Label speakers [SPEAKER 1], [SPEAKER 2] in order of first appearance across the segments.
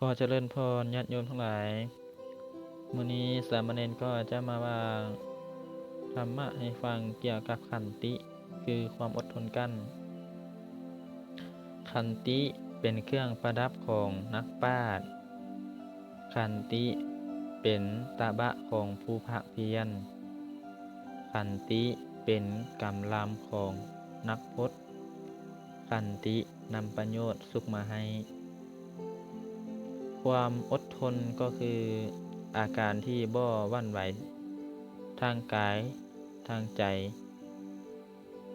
[SPEAKER 1] ขอเจริญพรญาติโยมทั้งหลายมื้อนี้สามเณรก็จะมาว่าธรรมะให้ฟังเกี่ยวกับขันติ คือความอดทนกั้นขันติเป็นเครื่องประดับของนักปราชญ์ขันติเป็นตะบะของผู้ภาเพียร ขันติเป็นกำลังของนักพจน์ขันตินำประโยชน์สุขมาให้ ความอดทนก็คืออาการที่บ่หวั่นไหว ทางกาย ทางใจ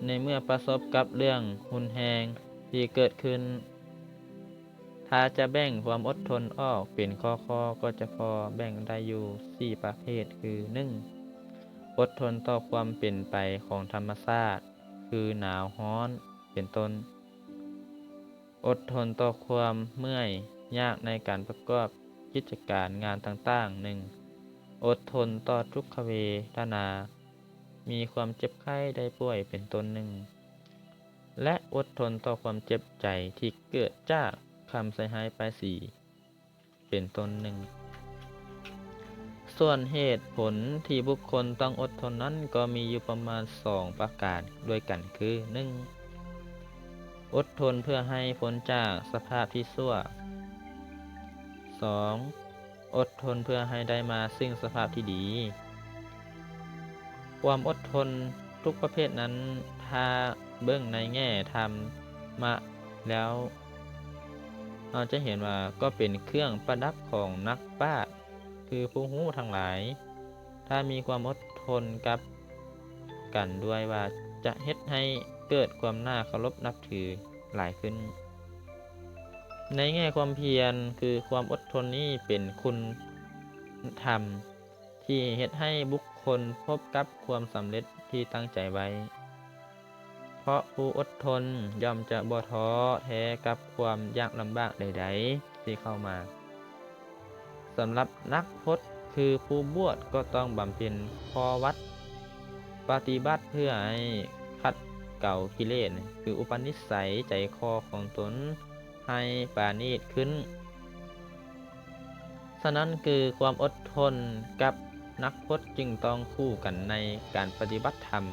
[SPEAKER 1] ในเมื่อประสบกับเรื่องหุนแหงที่เกิดขึ้น ถ้าจะแบ่งความอดทนออกเป็นข้อข้อก็จะพอแบ่งได้อยู่ 4 ประเภทคือ 1. อดทนต่อความเปลี่ยนไปของธรรมชาติ คือหนาว ร้อน เป็นต้น อดทนต่อความเมื่อย ยากในการประกอบกิจการงานต่างๆหนึ่งอดทนต่อทุกขเวทนา มีความเจ็บไข้ได้ป่วยเป็นต้นหนึ่ง และอดทนต่อความเจ็บใจที่เกิดจากคำใส่หายไปายสีเป็นต้นหนึ่ง ส่วนเหตุผลที่บุคคลต้องอดทนนั้นก็มีอยู่ประมาณ2ประการด้วยกันคือ 1. อดทนเพื่อให้พ้นจากสภาพที่ชั่ว 2. อดทนเพื่อให้ได้มาซึ่งสภาพที่ดี ความอดทนทุกประเภทนั้นถ้าเบื้องในแง่ธรรมมะแล้ว เราจะเห็นว่าก็เป็นเครื่องประดับของนักปราชญ์คือผู้หู้ทั้งหลาย ถ้ามีความอดทนกับกันด้วยว่าจะเฮ็ดให้เกิดความน่าเคารพนับถือหลายขึ้น ในแง่ความเพียรคือความอดทนนี้เป็นคุณธรรม ที่เฮ็ดให้บุคคลพบกับความสำเร็จที่ตั้งใจไว้ เพราะผู้อดทนย่อมจะบ่ท้อแท้กับความยากลำบากใด ๆ ที่เข้ามาสำหรับนักพจน์คือผู้บวชก็ต้องบำเพ็ญพอวัด ปฏิบัติเพื่อให้ขัดเก่ากิเลสคืออุปนิสัยใจคอของตน ให้ปาณีตขึ้น ฉะนั้นคือความอดทนกับนักพจน์จึงต้องคู่กันในการปฏิบัติธรรม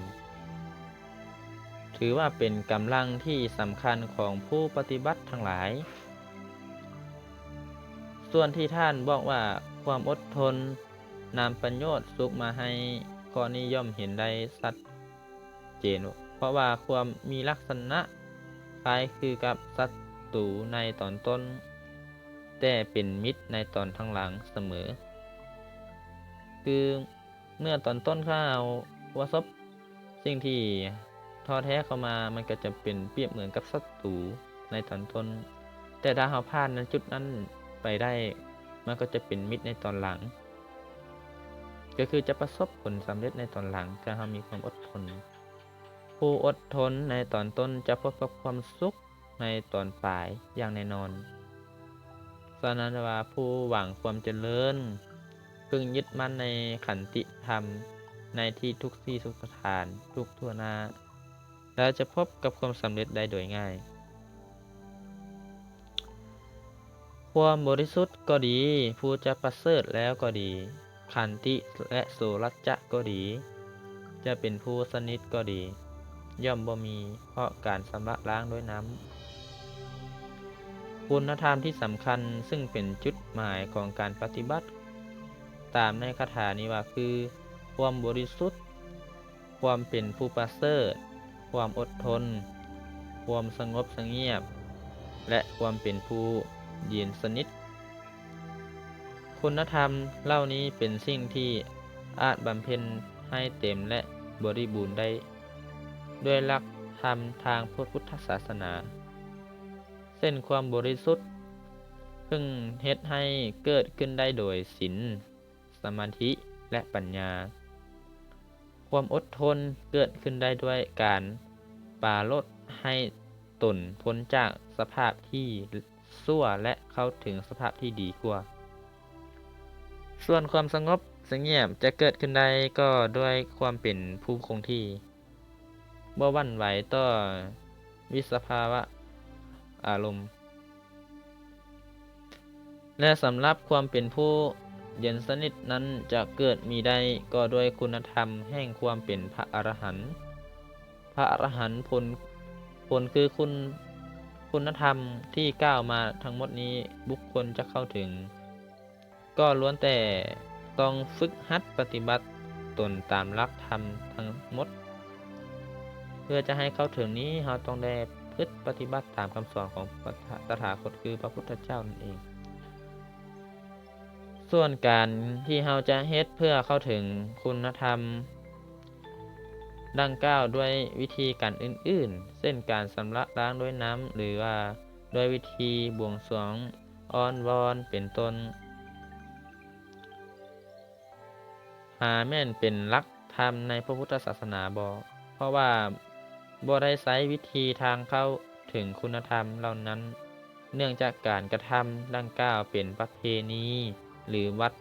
[SPEAKER 1] ถือว่าเป็นกำลังที่สำคัญของผู้ปฏิบัติทั้งหลาย ส่วนที่ท่านบอกว่าความอดทนนำประโยชน์สุขมาให้ก็นิยมเห็นได้ชัดเจน เพราะว่าความมีลักษณะคล้ายคือกับศั ตูในตอนต้น แต่เป็นมิตรในตอนทั้งหลังเสมอ คือเมื่อตอนต้นข้าวประสบสิ่งที่ท้อแท้เข้ามามันก็จะเป็นเปรียบเหมือนกับศัตรูในตอนต้น แต่ถ้าเราผ่าดนในจุดนั้นไปได้มันก็จะเป็นมิตรในตอนหลัง ก็คือจะประสบผลสำเร็จในตอนหลังถ้าเรามีความอดทน ผู้อดทนในตอนต้นจะพบกับความสุข ในตอนปลายอย่างแน่นอนสนันว่าผู้หวังความเจริญพึงยึดมั่นในขันติธรรมในที่ทุกที่ทุกสถานทุกทั่วหน้า แล้วจะพบกับความสำเร็จได้โดยง่าย ความบริสุทธิ์ก็ดี ผู้จะประเสริฐแล้วก็ดี ขันติและโสรัจจะก็ดี จะเป็นผู้สนิทก็ดี ย่อมบ่มีเพราะการสำระล้างด้วยน้ำ คุณธรรมที่สำคัญซึ่งเป็นจุดหมายของการปฏิบัติ ตามในคาถานี้ว่าคือ ความบริสุทธิ์ ความเป็นผู้ประเสริฐความอดทน ความสงบสงเงียบ และความเป็นผู้เย็นสนิท คุณธรรมเหล่านี้เป็นสิ่งที่อาจบำเพ็ญให้เต็มและบริบูรณ์ได้ ด้วยหลักธรรมทางพระพุทธศาสนา เส้นความบริสุทธิ์พึ่งเฮ็ดให้เกิดขึ้นได้โดยศีลสมาธิและปัญญา ความอดทนเกิดขึ้นได้ด้วยการปราลดให้ตนพ้นจากสภาพที่ซั่วและเข้าถึงสภาพที่ดีกว่า ส่วนความสงบสงเงียบจะเกิดขึ้นได้ก็ด้วยความเป็นผู้คงที่บ่วันไหวต่อวิสภาวะ อารมณ์ และสำหรับความเป็นผู้เย็นสนิทนั้นจะเกิดมีได้ก็ด้วยคุณธรรมแห่งความเป็นพระอรหันต์ พระอรหันต์ผลผลคือคุณคุณธรรมที่กล่าวมาทั้งหมดนี้บุคคลจะเข้าถึง ก็ล้วนแต่ต้องฝึกหัดปฏิบัติตนตามหลักธรรมทั้งหมด เพื่อจะให้เข้าถึงนี้เราต้องได้ ติปฏิบัติตามคำสอนของตถาคตคือพระพุทธเจ้านั่นเอง ส่วนการที่เราจะเฮ็ดเพื่อเข้าถึงคุณธรรม ดังกล่าวด้วยวิธีการอื่น ๆ เช่นการสำระล้างด้วยน้ำหรือว่าด้วยวิธีบวงสรวงอ้อนวอนเป็นต้น หาแม่นเป็นลักธรรมในพระพุทธศาสนาบ่เพราะว่า บ่ได้ใช้วิธีทางเข้าถึงคุณธรรมเหล่านั้น เนื่องจากการกระทำดังกล่าวเป็นประเพณี หรือวัด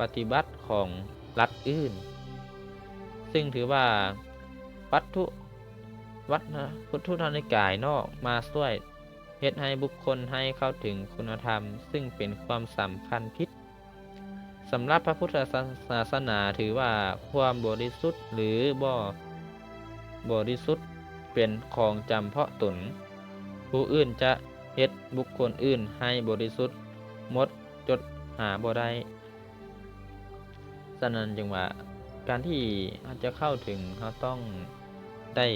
[SPEAKER 1] ปฏิบัติของรัฐอื่น ซึ่งถือว่าวัตถุวัฒนพุทธทานิกายนอกมาช่วยเฮ็ดให้บุคคลให้เข้าถึงคุณธรรม ซึ่งเป็นความสำคัญพิษสำหรับพระพุทธศาสนาถือว่าความบริสุทธิ์หรือบ่ บริสุทธิ์เป็นของจำเพาะตน ผู้อื่นจะเฮ็ดบุคคลอื่นให้บริสุทธิ์หมดจดหาบ่ได้ฉะนั้นจึงว่าการที่เราจะเข้าถึงเขาต้องได้